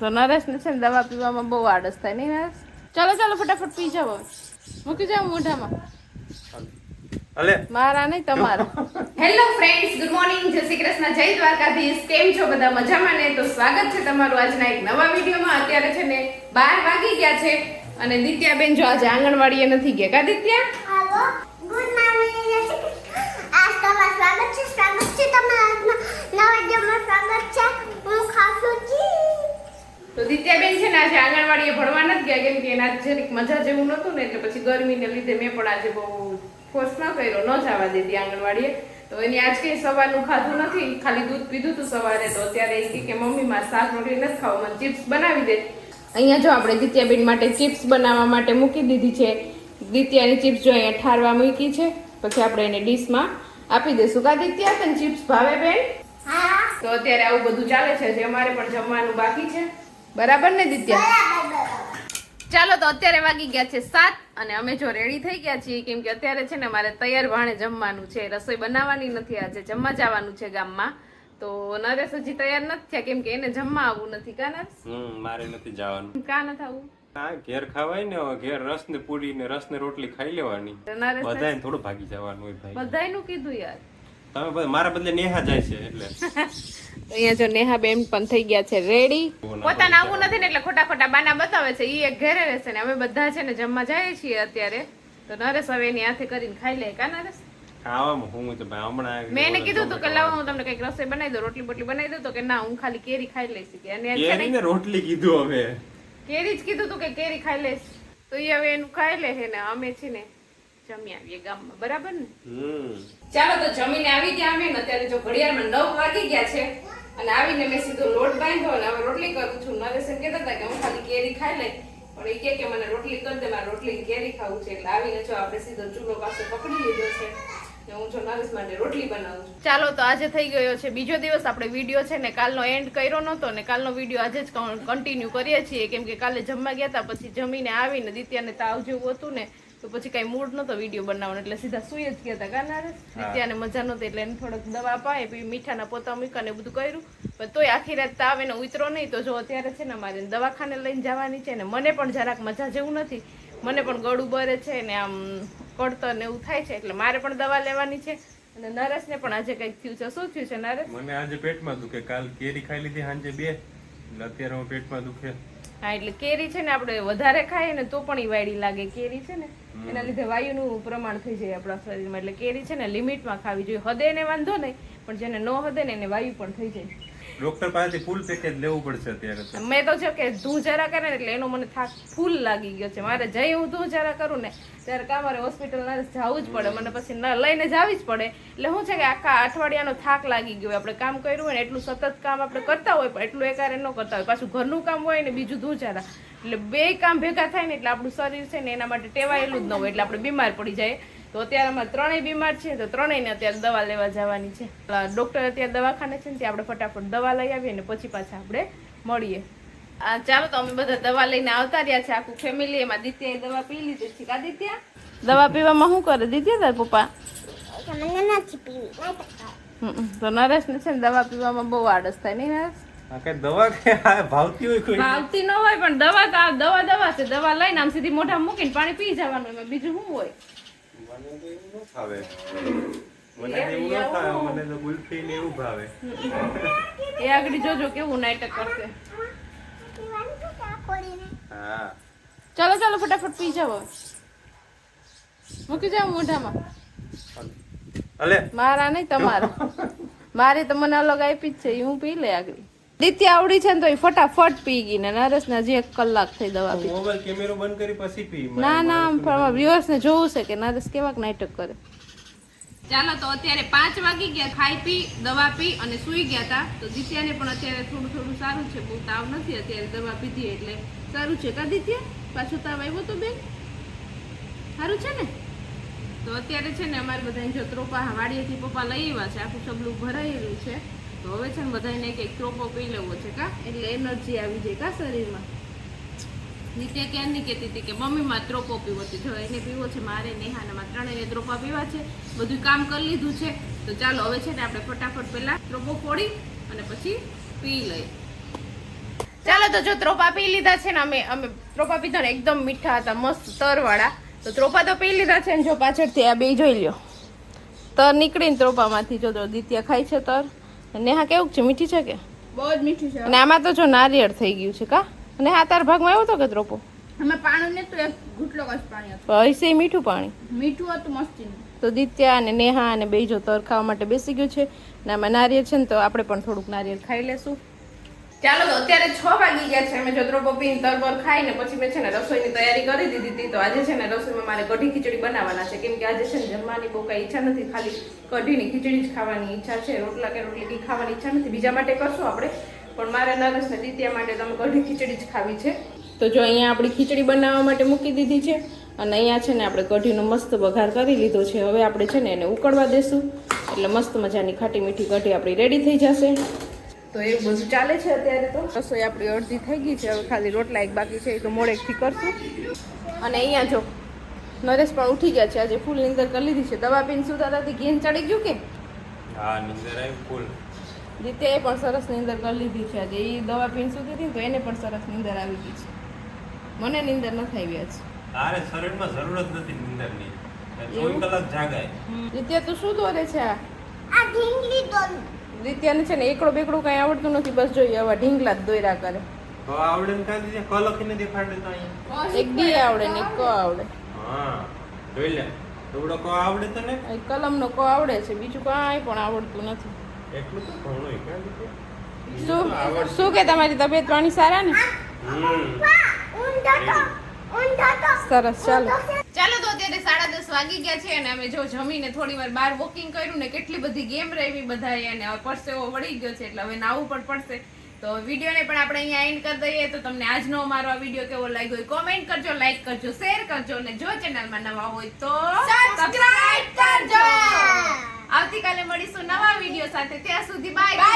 તો નરેશને છે ને દવા પીવામાં બહુ આળસ થાય. નહીં નરેશ? ચાલો ચાલો ફટાફટ પી જાઓ. મૂકી જાઓ મોઢામાં. અલે. મારા નહીં તમારા. હેલો ફ્રેન્ડ્સ ગુડ મોર્નિંગ જય શ્રી કૃષ્ણ. જય દ્વારકાધીશ. કેમ છો બધા? મજામાં ને? તો સ્વાગત છે તમારું આજના એક નવા વિડીયોમાં. અત્યારે છે ને બાર વાગી ગયા છે. અને દિત્યાબેન જો આજે આંગણવાડીએ નથી ગયા. કા દિત્યા હાલો ગુડ મોર્નિંગ આજ તમારું સ્વાગત છે સ્વાગત છે તમારા આજના નવા વિડીયોમાં સ્વાગત છે હું ખાસું જી તો દિત્યાબેન છે ને આજે આંગણવાડીએ ભણવા નથી ગયા કેમ કે એના જરીક મજા જેવું નહોતું ને એટલે પછી ગરમીને લીધે મેં પણ આજે બહુ ફોર્સ ન કર્યો ન જવા દીધી આંગણવાડીએ. તો એની આજ કઈ સવારનું ખાધું નથી ખાલી દૂધ પીધું હતું સવારે તો અત્યારે એ કે મમ્મી મારે શાક રોટલી નથી ખાવું મને ચિપ્સ બનાવી દે. અહીંયા જો આપણે દિત્યાબેન માટે ચિપ્સ બનાવવા માટે મૂકી દીધી છે. દિત્યાની ચિપ્સ જો અહીંયા ઠારવા મૂકી છે. પછી આપણે એને ડીશમાં આપી દઈશું. કા દિત્યા તને ચિપ્સ ભાવે બેન? હા. તો અત્યારે આવું બધું ચાલે છે જે અમારે પણ જમવાનું બાકી છે. બરાબર ને દિત્યા? ચાલો તો અત્યારે વાગી ગયા છે સાત અને અમે જો રેડી થઈ ગયા છીએ કેમ કે અત્યારે છે ને મારે તૈયાર ભાણે જમવાનું છે રસોઈ બનાવવાની નથી આજે જમવા જવાનું છે ગામમાં. તો નરેશ હજી તૈયાર નથી થયા કેમ કે એને જમવા આવવું નથી કા નરેશ? હમ મારે નથી જવાનું. કા નથી આવવું? હા ઘેર ખાવાય ને ઘેર રસ ને પૂરી ને રસ ને રોટલી ખાઈ લેવાની. બધાને થોડું ભાગી જવાનું હોય ભાઈ. બધાયનું કીધું યાર. તમે મારા બદલે નેહા જાય છે એટલે. અહીંયા જો નેહા બેન પણ થઈ ગયા છે રેડી પોતાને આવું નથી ને એટલે ખોટા ખોટા બાના બતાવે છે. ઈ એક ઘરે રહેશે ને. અમે બધા છે ને જમવા જઈએ છીએ અત્યારે. તો નરેશ હવે એની હાથે કરીને ખાઈ લે. કા નરેશ? ખાવામાં હું તો ભાઈ હમણાં મેં એને કીધું હતું કે લાવો હું તમને કંઈક રસોઈ બનાવી દઉં રોટલી બોટલી બનાવી દઉં તો કે ના હું ખાલી કેરી ખાઈ લઈશ. કે અને કેરી ને ને રોટલી કીધું હવે કેરી જ કીધું હતું કે કેરી ખાઈ લઈશ. તો એ હવે એનું ખાઈ લે છે ને. અમે છે ને જમી આવીએ ગામમાં બરાબર ને? ચાલો તો જમીને આવી ગયા અમે ને અત્યારે જો ઘડિયાળમાં નવ વાગી ગયા છે અને આવીને મેં સીધો લોટ બાંધ્યો અને હવે રોટલી કરું છું. નરેશ એમ કહેતા હતા કે હું ખાલી કેરી ખાઈ લઈ પણ એ કે કે મને રોટલી કરી દે મારે રોટલી કેરી ખાવું છે. એટલે આવીને જો આપણે સીધો ચૂલો પાસે પકડી લીધો છે ને હું જો નરેશ માટે રોટલી બનાવું છું. ચાલો તો આજે થઈ ગયો છે બીજો દિવસ આપણે વીડિયો છે ને કાલનો એન્ડ કર્યો નહોતો ને કાલનો વીડિયો આજે જ કન્ટિન્યુ કરીએ છીએ. કેમ કે કાલે જમવા ગયા હતા પછી જમીને આવીને દિત્યાને તાવ જેવું હતું ને તો પછી કઈ મૂડ નતો વીડિયો બનાવવાનો એટલે સીધા સુઈ જ ગયા હતા કા નરેશ મજા નહોતી એટલે એને થોડોક દવા અપાય પછી મીઠાના પોતા મૂક્યા ને બધું કર્યું. પણ તોય આખી રાત તાવ એને ઉતરો નહીં તો જો અત્યારે છે ને મારે દવાખાને લઈને જવાની છે ને મને પણ જરાક મજા જેવું નથી. મને પણ ગળું બરે છે ને આમ કડતર ને એવું થાય છે એટલે મારે પણ દવા લેવાની છે. અને નરેશને પણ આજે કંઈક થયું છે. શું થયું છે નરેશ? મને આજે પેટમાં દુખે. કાલ કેરી ખાઈ લીધી સાંજે બે. એટલે અત્યારે હું પેટમાં દુખે. હા એટલે કેરી છે ને આપણે વધારે ખાઈએ ને તો પણ ઈ વાયડી લાગે. કેરી છે ને એના લીધે વાયુનું પ્રમાણ થઈ જાય આપણા શરીરમાં. એટલે કેરી છે ને લિમિટમાં ખાવી જોઈએ. હદે એને વાંધો નહીં પણ જેને ન હદે ને એને વાયુ પણ થઈ જાય. ડોક્ટર પાસેથી ફૂલ પેકેજ લેવું પડશે અત્યારે મેં તો જો કે ધું જરા કરે ને એટલે એનો મને થાક ફૂલ લાગી ગયો છે. મારે જઈ હું ધું જરા કરું ને, ત્યારે કાં મારે હોસ્પિટલ જવું જ પડે. મને પછી ન લઈને જવી જ પડે. એટલે શું છે કે આખા અઠવાડિયાનો થાક લાગી ગયો. આપણે કામ કર્યું હોય ને, એટલું સતત કામ આપણે કરતા હોય, પણ એટલું એકારે ન કરતા હોય. પાછું ઘરનું કામ હોય ને, બીજું ધું જરા. એટલે બે કામ ભેગા થાય ને, એટલે આપણું શરીર છે ને, એના માટે ટેવાયેલું જ ન હોય. એટલે આપણે બીમાર પડી જાય તો અત્યારે અમારે ત્રણેય બીમાર છે તો ત્રણેયને અત્યારે દવા લેવા જવાની છે. ડોક્ટર અત્યારે દવાખાને છે ને ત્યાં આપણે ફટાફટ દવા લઈ આવીએ ને પછી પાછા આપણે મળીએ. આ ચાલો તો અમે બધા દવા લઈને આવતા રહ્યા છે આખું ફેમિલી એમાં દિત્યાએ દવા પી લીધી છે. કા દિત્યા? દવા પીવામાં શું કરે? દિત્યા તાર પપ્પા? તો નરેશ ને છે ને દવા પીવામાં બહુ આળસ થાય નહીં નરેશ? દવા કે ભાવતી હોય કોઈ? ભાવતી ન હોય પણ દવા તો આ દવા દવા છે. દવા લઈને આમ સીધી મોઢા મૂકીને પાણી પી જવાનું એમાં બીજું શું હોય? મને તો એવું ન ભાવે મને એવું ન ભાવે મને તો ગુલ્ફી ને એવું ભાવે એ આગળ જોજો કેવું નાટક કરશે. હા. ચાલો ચાલો ફટાફટ પી જાવ. મૂકી જાવ મોઢામાં. અલે. મારા નહીં તમારા. મારી તો મને અલગ આપી જ છે. હું પી લે આગળ. દિત્ય આવડી છે ને તો એ ફટાફટ પી ગઈ ને નરેશ ને હજી એક કલાક થઈ દવા પી. મોબાઈલ કેમેરો બંધ કરી પછી પી ના ના પણ વ્યુઅર્સ ને જોવું છે કે નરેશ કેવાક નાટક કરે. ચાલો તો અત્યારે પાંચ વાગી ગયા ખાઈ પી દવા પી અને સૂઈ ગયા હતા તો દિત્યાને પણ અત્યારે થોડું થોડું સારું છે બહુ તાવ નથી અત્યારે દવા પીધી એટલે સારું છે. કા દિત્યા? પાછું તાવ આવ્યો તો બેન? સારું છે ને? તો અત્યારે છે ને અમારે બધાને જો ત્રોપા વાડીએથી પપ્પા લઈ આવ્યા છે આખું સબલું ભરાયેલું છે. તો હવે છે ને બધાને એક એક ત્રોપો પી લેવો છે કા? એટલે એનર્જી આવી જાય કા શરીરમાં? નીચે ક્યારની કહેતી હતી કે મમ્મીમાં ત્રોપો પીવો છે. જો એને પીવો છે, મારે નેહાનામાં ત્રણેય ત્રોપા પીવા છે. બધું કામ કરી લીધું છે. તો ચાલો હવે છે ને આપણે ફટાફટ પહેલા ત્રોપો ફોડી અને પછી પી લઈએ. ચાલો તો જો ત્રોપા પી લીધા છે ને અમે અમે ત્રોપા પીધા ને એકદમ મીઠા હતા, મસ્ત તરવાળા. તો ત્રોપા તો પી લીધા છે ને જો પાછળથી આ બે જોઈ લ્યો. તર નીકળીને ત્રોપામાંથી જો તો દિત્યા ખાય છે તર. નેહા કેવું છે? મીઠી છે કે? બહુ જ મીઠી છે. અને આમાં તો જો નારિયેળ થઈ ગયું છે કા? અને હા તાર ભાગમાં આવ્યો હતો કે દ્રોપો? અમે પાણી ને તો એક ઘૂંટલો કશ પાણી હતું. હશે મીઠું પાણી? મીઠું હતું મસ્તી તો દિત્યા અને નેહા અને બે જો તર ખાવા માટે બેસી ગયું છે. અને આમાં નારિયેળ છે ને તો આપણે પણ થોડુંક નારિયેળ ખાઈ લેશું. ચાલો તો અત્યારે છ વાગી ગયા છે. મેં જત્રો પપ્પી તરબર ખાઈને પછી મેં છે ને રસોઈની તૈયારી કરી દીધી હતી. તો આજે છે ને રસોઈમાં મારે કઢી ખીચડી બનાવવાના છે. કેમ કે આજે છે ને જમવાની બહુ કાંઈ ઈચ્છા નથી. ખાલી કઢીની ખીચડી જ ખાવાની ઈચ્છા છે. રોટલા કે રોટલી કંઈ ખાવાની ઈચ્છા નથી. બીજા માટે કરશું આપણે. પણ મારે નરેશ ને દિત્યા માટે તમે કઢી ખીચડી જ ખાવી છે. તો જો અહીંયા આપણી ખીચડી બનાવવા માટે મૂકી દીધી છે. અને અહીંયા છે ને આપણે કઢીનો મસ્ત વઘાર કરી લીધો છે. હવે આપણે છે ને એને ઉકળવા દેશું. એટલે મસ્ત મજાની ખાટી મીઠી કઢી આપણી રેડી થઈ જશે. તો એવું બધું ચાલે છે અત્યારે તો. રસોઈ આપણી અડધી થઈ ગઈ છે હવે ખાલી રોટલા એક બાકી છે એ તો મોડેકથી કરશું. અને અહીંયા જો નરેશ પણ ઉઠી ગયા છે આજે ફૂલ નીંદર કરી લીધી છે. દવા પીને સુતા હતા ઘેન ચડી ગયું કે? હા નીંદર આવી ફૂલ દિત્યાએ પણ સરસ નીંદર કરી લીધી છે આજે. એ દવા પીને સુતી હતી તો એને પણ સરસ નીંદર આવી ગઈ છે. મને નીંદર નથી આવી આજે. તારે શરીરમાં જરૂર જ નથી નીંદરની. ચોવીસ કલાક જાગાય. દિત્યા તું શું દોરે છે આ? આ ઢીંગલી દોરું. દિત્યાને છે ને એકડો બેકડો કઈ આવડતું નથી બસ જોઈએ આવા ઢીંગલા જ દોર્યા કરે. આવડે ને કાંઈ દીધે ક લખીને દેખાડે તો અહીં. એક ડી આવડે ને ક આવડે. હા જોઈ લે. થોડો કો આવડે તો ને. એક કલમનો ક આવડે છે બીજું કાંઈ પણ આવડતું નથી. એટલું તો ઘણું ક્યાં શું શું કે તમારી તબિયત પાણી સારા ને? હમ. ઊંધો તો ઊંધો તો સરસ ચાલો. ચાલો તો અત્યારે સાડા દસ વાગી ગયા છે અને અમે જો જમીને થોડી વાર બહાર વોકિંગ કર્યું ને કેટલી બધી ગેમ રમી બધાએ અને પરસેવો વળી ગયો છે એટલે હવે નાવું પણ પડશે. તો વિડીયોને પણ આપણે અહીંયા એન્ડ કરી દઈએ તો તમને આજનો અમારો આ વીડિયો કેવો લાગ્યો કોમેન્ટ કરજો લાઈક કરજો શેર કરજો અને જો ચેનલમાં નવા હોય તો સબસ્ક્રાઇબ કરજો. આવતીકાલે મળીશું નવા વીડિયો સાથે. ત્યાં સુધી બાય